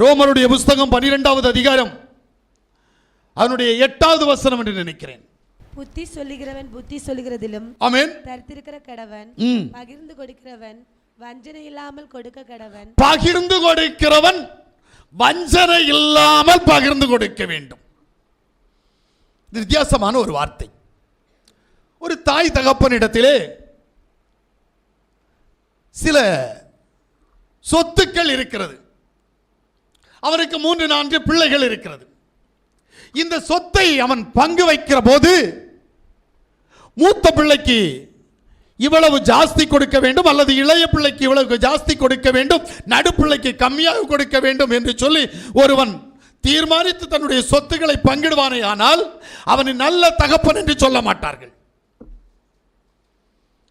ரோமருடைய புஸ்தகம் பனிரெண்டாவது அதிகாரம். அதனுடைய எட்டாவது வசனம் என்று நினைக்கிறேன். புத்தி சொல்லுகிறவன் புத்தி சொல்லுகிறதிலும் ஆமென். தரித்திருக்கிற கடவன். பகிர்ந்து கொடுக்கிறவன் வஞ்சனை இல்லாமல் கொடுக்க கடவன். பகிர்ந்து கொடுக்கிறவன் வஞ்சனை இல்லாமல் பகிர்ந்து கொடுக்க வேண்டும். இது வித்தியாசமான ஒரு வார்த்தை. ஒரு தாய் தகப்பனிடத்திலே சில சொத்துக்கள் இருக்கிறது. அவருக்கு மூன்று நான்கு பிள்ளைகள் இருக்கிறது. இந்த சொத்தை அவன் பங்கு வைக்கிற போது மூத்த பிள்ளைக்கு இவ்வளவு ஜாஸ்தி கொடுக்க வேண்டும் அல்லது இளைய பிள்ளைக்கு இவ்வளவு ஜாஸ்தி கொடுக்க வேண்டும் நடுப்பிள்ளைக்கு கம்மியாக கொடுக்க வேண்டும் என்று சொல்லி ஒருவன் தீர்மானித்து தன்னுடைய சொத்துக்களை பங்கிடுவானே ஆனால் அவனை நல்ல தகப்பன் என்று சொல்ல மாட்டார்கள்.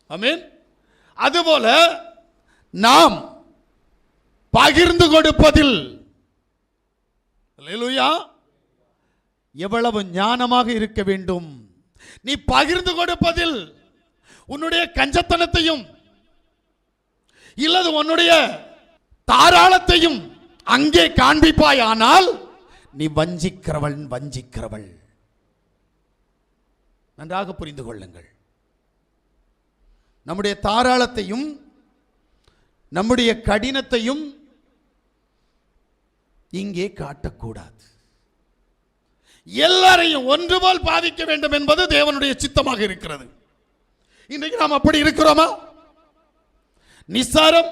ஆமென். அதுபோல நாம் பகிர்ந்து கொடுப்பதில் அல்லேலூயா எவ்வளவு ஞானமாக இருக்க வேண்டும். நீ பகிர்ந்து கொடுப்பதில் உன்னுடைய கஞ்சத்தனத்தையும் இல்லது உன்னுடைய தாராளத்தையும் அங்கே காண்பிப்பாய் ஆனால் நீ வஞ்சிக்கிறவள் வஞ்சிக்கிறவள். நன்றாக புரிந்து கொள்ளுங்கள். நம்முடைய தாராளத்தையும் நம்முடைய கடினத்தையும் இங்கே காட்டக்கூடாது. எல்லாரையும் ஒன்று போல் பாதிக்க வேண்டும் என்பது தேவனுடைய சித்தமாக இருக்கிறது. இன்றைக்கு நாம் அப்படி இருக்கிறோமா? நிசாரம்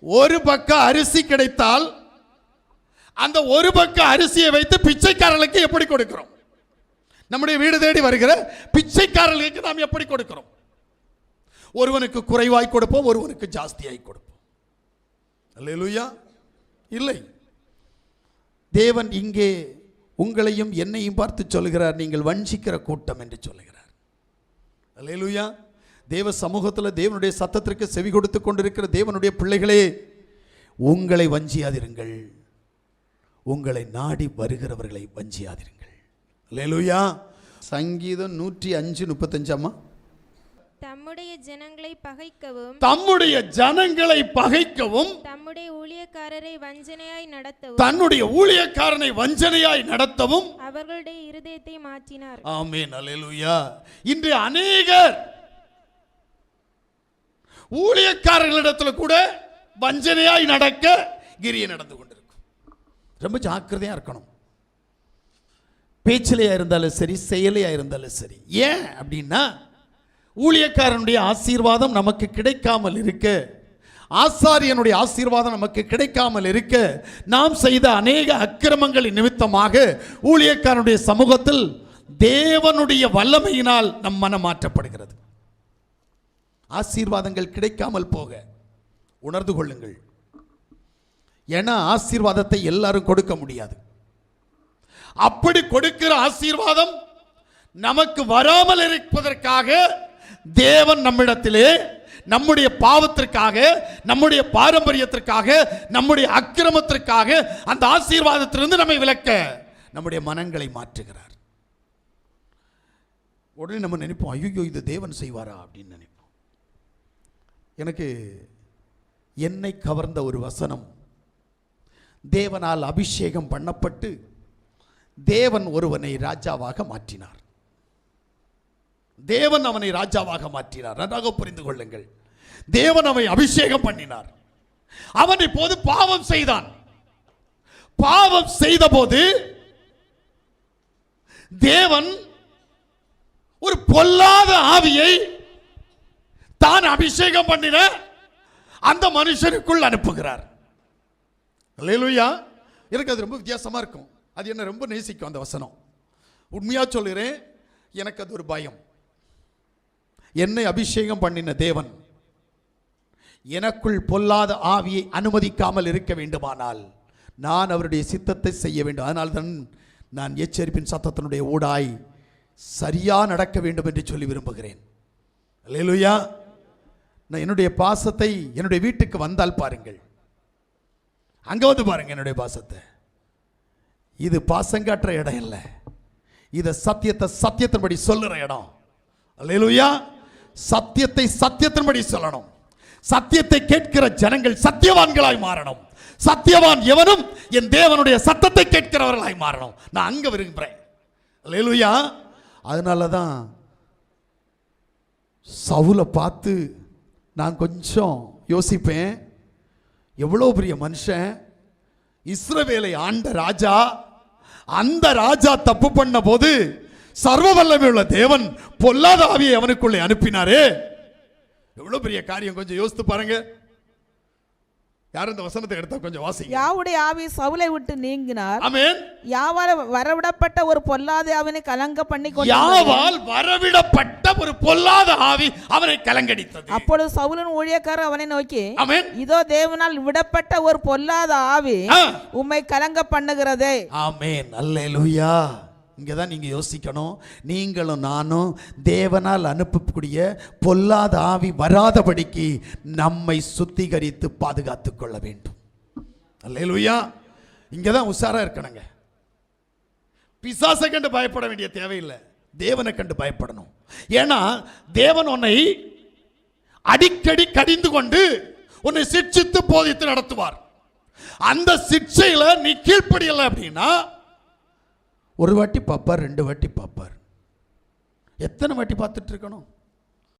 ஒரு பக்க அரிசி கிடைத்தால் அந்த ஒரு பக்க அரிசியை வைத்து பிச்சைக்காரர்களுக்கு எப்படி கொடுக்கிறோம்? நம்முடைய வீடு தேடி வருகிற பிச்சைக்காரர்களுக்கு நாம் எப்படி கொடுக்கிறோம்? ஒருவனுக்கு குறைவாய் கொடுப்போம் ஒருவனுக்கு ஜாஸ்தியாய் கொடுப்போம். அல்லேலூயா. இல்லை. தேவன் இங்கே உங்களையும் என்னையும் பார்த்து சொல்கிறார் நீங்கள் வஞ்சிக்கிற கூட்டம் என்று சொல்லுகிறார். அல்லேலூயா. தேவ சமூகத்தில் தேவனுடைய சத்தத்திற்கு செவி கொடுத்து கொண்டிருக்கிற தேவனுடைய பிள்ளைகளே உங்களை வஞ்சியாதிருங்கள். உங்களை நாடி வருகிறவர்களை வஞ்சியாதிருங்கள். அல்லேலூயா. சங்கீதம் நூற்றி அஞ்சு முப்பத்தஞ்சாமா தம்முடைய ஜனங்களை பகைக்கவும் தம்முடைய ஜனங்களை பகைக்கவும் தம்முடைய ஊழியக்காரரை வஞ்சனையாய் நடத்தவும் தன்னுடைய ஊழியக்காரனை வஞ்சனையாய் நடத்தவும். அவர்களுடைய இருதயத்தை மாற்றினார். ஆமென் அல்லேலூயா. இன்று அநேகர் ஊழியக்காரர்களிடத்தில் கூட வஞ்சனையாய் நடக்க கிரிய நடந்து கொண்டிருக்கும். ரொம்ப ஜாக்கிரதையா இருக்கணும். பேச்சிலையா இருந்தாலும் சரி செயலையா இருந்தாலும் சரி. ஏன் அப்படின்னா ஊழியக்காரனுடைய ஆசீர்வாதம் நமக்கு கிடைக்காமல் இருக்க ஆசாரியனுடைய ஆசீர்வாதம் நமக்கு கிடைக்காமல் இருக்க நாம் செய்த அநேக அக்கிரமங்களின் நிமித்தமாக ஊழியக்காரனுடைய சமூகத்தில் தேவனுடைய வல்லமையினால் நம் மனம் மாற்றப்படுகிறது. ஆசீர்வாதங்கள் கிடைக்காமல் போக உணர்ந்து கொள்ளுங்கள். ஏன்னா ஆசீர்வாதத்தை எல்லாரும் கொடுக்க முடியாது. அப்படி கொடுக்கிற ஆசீர்வாதம் நமக்கு வராமல் இருப்பதற்காக தேவன் நம்மிடத்திலே நம்முடைய பாவத்திற்காக நம்முடைய பாரம்பரியத்திற்காக நம்முடைய அக்கிரமத்திற்காக அந்த ஆசீர்வாதத்திலிருந்து நம்மை விளக்க நம்முடைய மனங்களை மாற்றுகிறார். உடனே நம்ம நினைப்போம் ஐயோ இது தேவன் செய்வாரா? அப்படின்னு நினைப்போம். எனக்கு என்னை கவர்ந்த ஒரு வசனம் தேவனால் அபிஷேகம் பண்ணப்பட்டு தேவன் ஒருவனை ராஜாவாக மாற்றினார். தேவன் அவனை ராஜாவாக மாற்றினார். நன்றாக புரிந்து கொள்ளுங்கள். தேவன் அவனை அபிஷேகம் பண்ணினார். அவன் இப்போது பாவம் செய்தான். பாவம் செய்தபோது தேவன் ஒரு பொல்லாத ஆவியை தான் அபிஷேகம் பண்ணின அந்த மனுஷனுக்குள் அனுப்புகிறார். அல்லேலூயா. எனக்கு அது ரொம்ப வித்தியாசமா இருக்கும். அது என்ன ரொம்ப நேசிக்கும் அந்த வசனம். உண்மையா சொல்லுறேன் எனக்கு அது ஒரு பயம். என்னை அபிஷேகம் பண்ணின தேவன். எனக்குள் பொல்லாத ஆவியை அனுமதிக்காமல் இருக்க வேண்டுமானால் நான் அவருடைய சித்தத்தை செய்ய வேண்டும். அதனால்தான் நான் எச்சரிப்பின் சத்தத்தினுடைய ஊடாய் சரியாக நடக்க வேண்டும் என்று சொல்லி விரும்புகிறேன். அல்லேலூயா. நான் என்னுடைய பாசத்தை என்னுடைய வீட்டுக்கு வந்தால் பாருங்கள். அங்கே வந்து பாருங்கள் என்னுடைய பாசத்தை. இது பாசங்காட்டுற இடம் இல்லை. இதை சத்தியத்தை சத்தியத்தின்படி சொல்லுற இடம். அல்லேலூயா. சத்தியத்தை சத்தியத்தின்படி சொல்லணும். சத்தியத்தை கேட்கிற ஜனங்கள் சத்தியவான்களாய் மாறணும். சத்தியவான் எவனும் என் தேவனுடைய சத்தத்தை கேட்கிறவர்களாய் மாறணும். நான் அங்க விரும்புகிறேன் அல்லேலூயா. அதனால தான் சவுலை பார்த்து நான் கொஞ்சம் யோசிப்பேன். எவ்வளோ பெரிய மனுஷன். இஸ்ரவேலை ஆண்ட ராஜா. அந்த ராஜா தப்பு பண்ண போது சர்வ வல்லமை உள்ள தேவன் பொல்லாத ஆவியை அவனுக்குள்ளே அனுப்பினாரே. எவ்வளவு பெரிய காரியம் கொஞ்சம் யோசித்து பாருங்க. யாரும் இந்த வசனத்தை எடுத்தா கொஞ்சம் வாசிங்க. யாவுடைய ஆவி சவுலை விட்டு நீங்கினார். ஆமென். யாவால வரவிடப்பட்ட ஒரு பொல்லாத அவனை கலங்க பண்ணி கொண்டு யாவால் வரவிடப்பட்ட ஒரு பொல்லாத ஆவி அவனை கலங்கடித்தது. அப்பொழுது சவுலின் ஊழியக்காரர் அவனை நோக்கி ஆமென். இதோ தேவனால் விடப்பட்ட ஒரு பொல்லாத ஆவி. உம்மை கலங்க பண்ணுகிறதே. ஆமென். அல்லேலூயா. இங்கே தான் நீங்கள் யோசிக்கணும். நீங்களும் நானும் தேவனால் அனுப்பக்கூடிய பொல்லாத ஆவி வராதபடிக்கு நம்மை சுத்திகரித்து பாதுகாத்து கொள்ள வேண்டும். அல்லேலூயா. இங்கே தான் உஷாராக இருக்கணுங்க. பிசாசை கண்டு பயப்பட வேண்டிய தேவையில்லை. தேவனை கண்டு பயப்படணும். ஏன்னா தேவன் உன்னை அடிக்கடி கடிந்து கொண்டு உன்னை சிட்சித்து போதித்து நடத்துவார். அந்த சிக்ஷையில் நீ கீழ்ப்படியலை அப்படின்னா ஒரு வாட்டி பார்ப்பார் ரெண்டு வாட்டி பார்ப்பார். எத்தனை வாட்டி பார்த்துட்ருக்கணும்